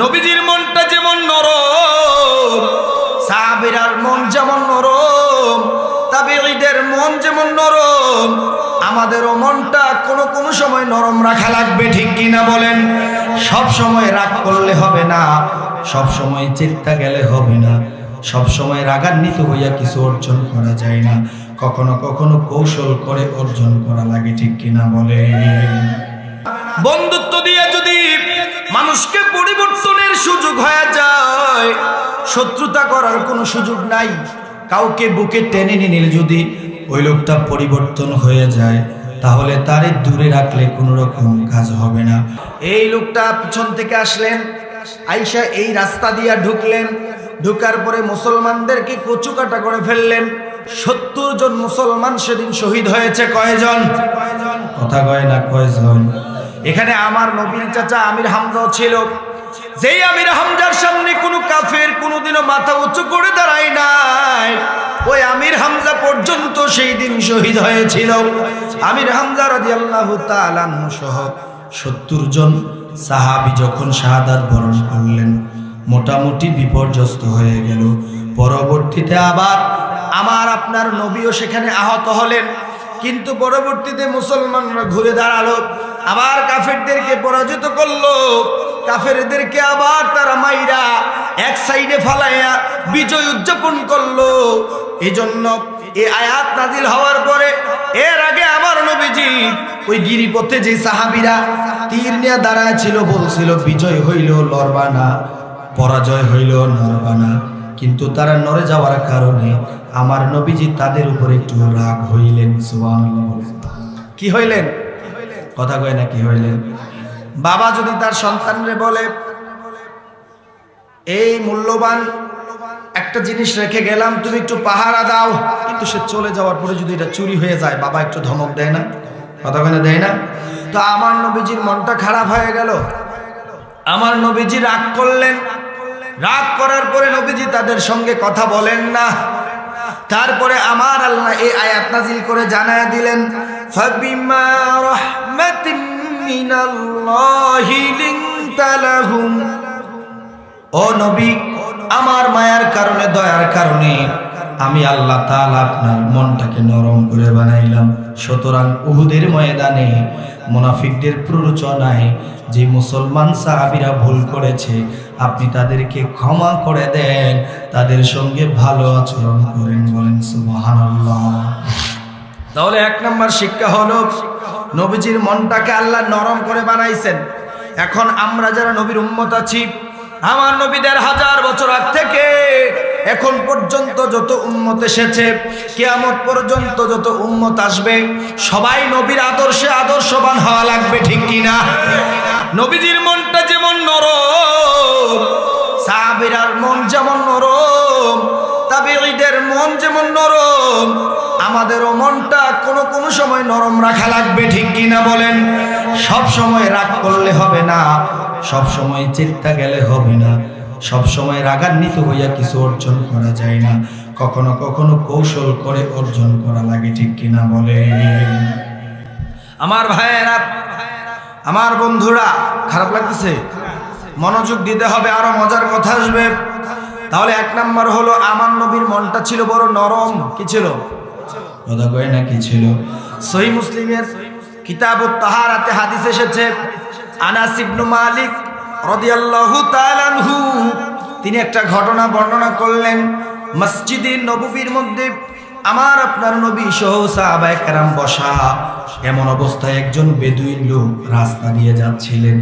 নবীজির মনটা যেমন নরম, সাহাবিরার মন যেমন নরম, তাবিঈদের মন যেমন নরম, আমাদেরও মনটা কোনো কোনো সময় নরম রাখা লাগবে, ঠিক কিনা বলেন? সব সময় রাগ করলে হবে না, সব সময় চিন্তা গেলে হবে না, সব সময় রাগান্বিত হইয়া কিছু অর্জন করা যায় না, কখনো কখনো কৌশল করে অর্জন করা লাগে, ঠিক কিনা বলে যদি মানুষকে পরিবর্তনের সুযোগ হয়ে যায়। শত্রুতা করার কোনো সুযোগ নাই। কাউকে বুকে টেনে নিলে যদি ওই লোকটা পরিবর্তন হয়ে যায়, তাহলে তারে দূরে রাখলে কোনো রকম কাজ হবে না। এই লোকটা পিছন থেকে আসলেন, আইসা এই রাস্তা দিয়া ঢুকলেন। ঢুকার পরে মুসলমানদেরকে কচু কাটা করে ফেললেন। সত্তর জন মুসলমান সেদিন শহীদ হয়েছে কয়জন? কথা কয় না কয়জন? এখানে আমার নবীন চাচা আমির হামজাও ছিল। যেই আমির হামজার সামনে কোনো কাফের কোনোদিনও মাথা উঁচু করে দাঁড়ায় নাই। ওই আমির হামজা পর্যন্ত সেই দিন শহীদ হয়েছিল। আমির হামজা রাদিয়াল্লাহু তাআলা সহ সত্তর জন সাহাবি যখন শাহাদাত বরণ করলেন, মোটামুটি বিপর্যস্ত হয়ে গেল। পরবর্তীতে আবার আমার আপনার নবীও সেখানে আহত হলেন। কিন্তু পরবর্তীতে মুসলমানরা ঘুরে দাঁড়াল। আবার কাফেরদেরকে পরাজিত করল। কাফেরদেরকে আবার তারা মাইরা এক সাইডে ফালাইয়া বিজয় উদযাপন করল। এই জন্য এই আয়াত নাজিল হওয়ার পরে এর আগে আমার নবীজি ওই গিরিপথে যে সাহাবিরা তীর নিয়ে দাঁড়ায় ছিল, বলছিল, বিজয় হইল লড়বানা পরাজয় হইল নরবানা। কিন্তু তারা নরে যাওয়ার কারণে আমার নবীজি তাদের উপর একটু রাগ হইলেন। কি হইলেন? কথা কয় না কি হইলেন বাবা যদি তার সন্তানরে বলে, এই মূল্যবান একটা জিনিস রেখে গেলাম, তুমি একটু পাহারা দাও। কিন্তু সে চলে যাওয়ার পরে যদি এটা চুরি হয়ে যায়, বাবা একটু ধমক দেয় না? কথা কয় দেয় না? তো আমার নবীজির মনটা খারাপ হয়ে গেল। আমার নবীজি রাগ করলেন। রাগ করার পরে নবীজি তাদের সঙ্গে কথা বলেন না। তারপরে আমার আল্লাহ এই আয়াত নাজিল করে জানায় দিলেন, ফাবিমা নবী, আমার মায়ার কারণে, দয়ার কারণে আমি আল্লাহ তাআলা আপনার মনটাকে নরম করে বানাইলাম। সুতরাং উহুদের ময়দানে মুনাফিকদের প্ররোচনায় যে মুসলমান সাহাবীরা ভুল করেছে, আপনি তাদেরকে ক্ষমা করে দেন, তাদের সঙ্গে ভালো আচরণ করেন বলেন সুবহানাল্লাহ। তাহলে এক নম্বর শিক্ষা হলো নবীজির মনটাকে আল্লাহ নরম করে বানাইছেন। এখন আমরা যারা নবীর উম্মত আছি, আমার নবীদের হাজার বছর আগ থেকে এখন পর্যন্ত যত উন্মত এসেছে, কেয়ামত পর্যন্ত যত উন্মত আসবে, সবাই নবীর আদর্শে আদর্শবান হওয়া লাগবে, ঠিক কিনা? নবীজির মনটা যেমন নরম, সাহাবিরার মন যেমন নরম মন যেমন নরম, আমাদেরও মনটা কোনো কোনো সময় নরম রাখা লাগবে, ঠিক কিনা বলেন? সব সময় রাগ করলে হবে না, সব সময় চিন্তা গেলে হবে না, সব সময় রাগান্বিত হইয়া কিছু অর্জন করা যায় না, কখনো কখনো কৌশল করে অর্জন করা লাগে, ঠিক কিনা বলে আমার ভাইয়েরা, আমার বন্ধুরা, খারাপ লাগতেছে? মনোযোগ দিতে হবে, আরও মজার কথা আসবে। তাহলে এক নম্বর হলো আমার নবীর মনটা ছিল বড় নরম। কি ছিল? কথা কয় না, কি ছিল? সহি মুসলিমের কিতাব তাহারাতে হাদিস এসেছে, আনাস ইবনু মালিক রাদিয়াল্লাহু তাআলা আনহু, তিনি একটা ঘটনা বর্ণনা করলেন। মসজিদে নববীর মধ্যে আমার আপনার নবী সহ সাহাবায়ে বসা। এমন অবস্থায় একজন বেদুইন লোক রাস্তা দিয়ে যাচ্ছিলেন।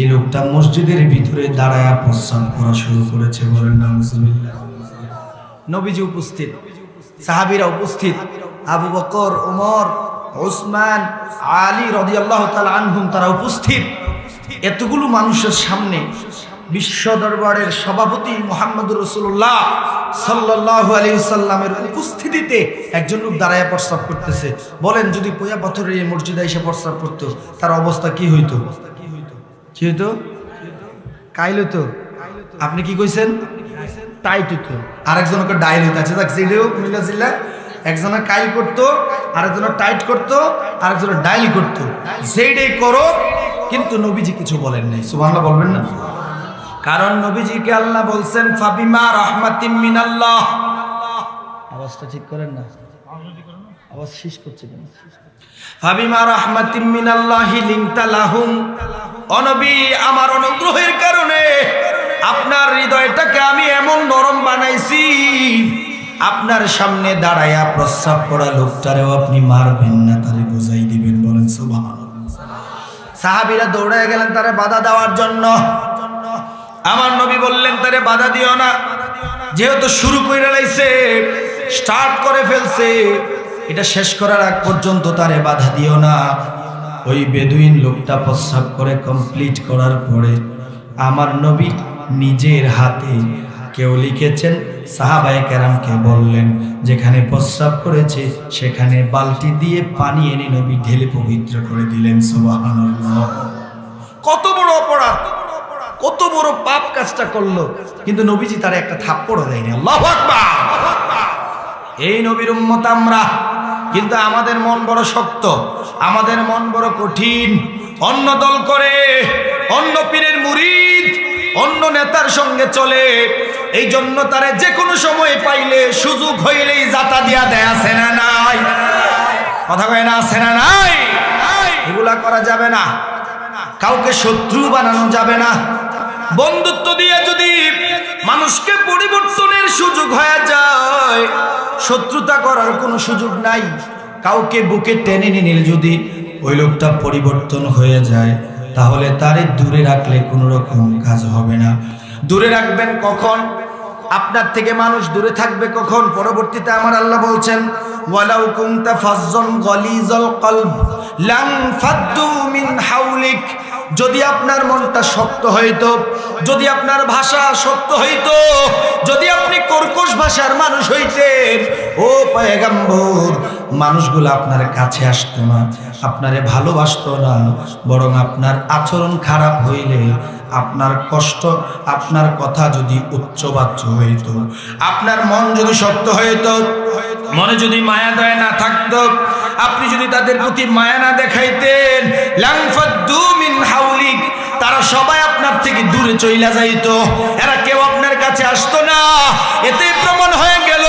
এই লোকটা মসজিদের ভিতরে দাঁড়ায়া প্রস্রাব করা শুরু করেছে, বলেন নাউজুবিল্লাহ। নবীজি উপস্থিত, সাহাবিরা উপস্থিত, আবু বকর ওমর ওসমান আলী রাদিয়াল্লাহু তাআলা আনহুম, তারা উপস্থিত। এতগুলো মানুষের সামনে বিশ্ব দরবারের সভাপতি মোহাম্মদ রসুল্লাহ সাল্লাহ আলী সাল্লামের উপস্থিতিতে একজন লোক দাঁড়ায় প্রস্তাব করতেছে। বলেন, যদি পোয়া পাথরের এই মসজিদে এসে প্রস্তাব করতো, তার অবস্থা কি হইতো? কি হইতো? কাইল হইতো। আপনি কি কইছেন? টাইট হইতো। আরেকজনকে ডাইল হইতো। আচ্ছা দেখ সেটাও মিলা জিল্লা একজনের কাইল করতো আরেকজনের টাইট করতো আরেকজনের ডাইল করতো। সেইটাই করো, কিন্তু নবীজি কিছু বলেন নাই। সুবহানাল্লাহ, বলবেন না? কারণ নবীজিকে আল্লাহ বলছেন, ফাবিমা রহমাতিম মিনাল্লাহ। আওয়াজটা ঠিক করেন না? আওয়াজ শেষ করছে কেন? ফাবিমা রহমাতিম মিনাল্লাহি লিংতা লাহুম। অনবী আমার অনুগ্রহের কারণে আপনার হৃদয়টাকে আমি এমন নরম বানাইছি, আপনার সামনে দাঁড়ায়া প্রস্রাব করা লোকটারেও আপনি মারবেন না, তারে বুঝাই দিবেন, বলেন সুবহানাল্লাহ। সাহাবীরা দৌড়ে গেলেন, তারে বাধা দেওয়ার জন্য। আমার নবী বললেন, তারে বাধা দিও না। যেহেতু শুরু করে লাইছে, স্টার্ট করে ফেলছে, এটা শেষ করার আগ পর্যন্ত তারে বাধা দিও না। ওই বেদুইন লোকটা প্রস্রাব করে কমপ্লিট করার পরে আমার নবী নিজের হাতে কেউ লিখেছেন, সাহাবায়ে কেরামকে বললেন, যেখানে প্রস্রাব করেছে, সেখানে বালতি দিয়ে পানি এনে নবী ঢেলে পবিত্র করে দিলেন। সুবহানাল্লাহ। কত বড় অপরাধ! কত বড় পাপ কাজটা করল। কিন্তু নবীজি তার একটা থাপ্পড়ও দেয়নি। এই নবীর উম্মত আমরা। কিন্তু আমাদের মন বড় শক্ত, আমাদের মন বড় কঠিন। অন্য দল করে, অন্য পীরের মুরিদ, অন্য নেতার সঙ্গে চলে। এই জন্য তারে যে কোনো সময় পাইলে সুযোগ হইলেই জাতা দিয়া দেয় না নাই। কথা কয় না আছে না নাই? এগুলা করা যাবে না। কাউকে শত্রু বানানো যাবে না। বন্ধুত্ব দিয়ে যদি মানুষকে পরিবর্তনের সুযোগ হয়ে যায়, শত্রুতা করার কোনো সুযোগ নাই। কাউকে বুকে টেনে নিলে যদি ওই লোকটা পরিবর্তন হয়ে যায়, তাহলে তারে দূরে রাখলে কোনো রকম কাজ হবে না। দূরে রাখবেন কখন? আপনার থেকে মানুষ দূরে থাকবে কখন? পরবর্তীতে আমার আল্লাহ বলছেন, ওয়ালাউ কুনতা ফাজ্জন গলিজাল কলব ফাদ্দু মিন হাউলিক। যদি আপনার মনটা শক্ত হইতো, যদি আপনার ভাষা শক্ত হইতো, যদি আপনি কর্কশ ভাষার মানুষ হইতেন, ও পয়গাম্বর, মানুষগুলো আপনার কাছে আসতো না, আপনারে ভালোবাসতো না, বরং আপনার আচরণ খারাপ হইলে আপনার কষ্ট, আপনার কথা যদি উচ্চবাচ্য হইতো, আপনার মন যদি শক্ত হইতো, মনে যদি মায়া দয়া না থাকতো, আপনি যদি তাদের প্রতি মায়া না দেখাইতেন, লাংফাদ্দু হাউলিক তারা সবাই আপনার থেকে দূরে চইলা যাইতো। এরা কেউ আপনার কাছে আসতো না। এতে প্রমাণ হয়ে গেল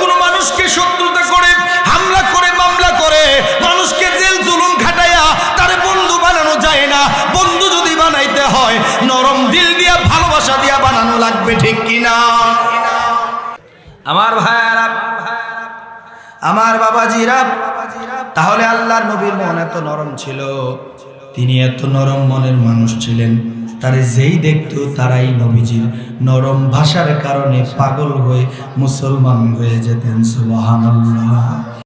কোন মানুষকে শত্রুতা করে হামলা করে মামলা করে মানুষকে জেল জুলুম খাটাইয়া তারে বন্ধু বানানো যায় না। বন্ধু যদি বানাইতে হয় নরম দিল দিয়া ভালোবাসা দিয়া বানানো লাগবে ঠিক কিনা আমার ভাইয়ারা আমার বাবাজিরা তাহলে আল্লাহর নবীর মন এত নরম ছিল। তিনি এত নরম মনের মানুষ ছিলেন, তারে যেই দেখত তারাই নবীজির নরম ভাষার কারণে পাগল হয়ে মুসলমান হয়ে যেতেন, সুবহানাল্লাহ।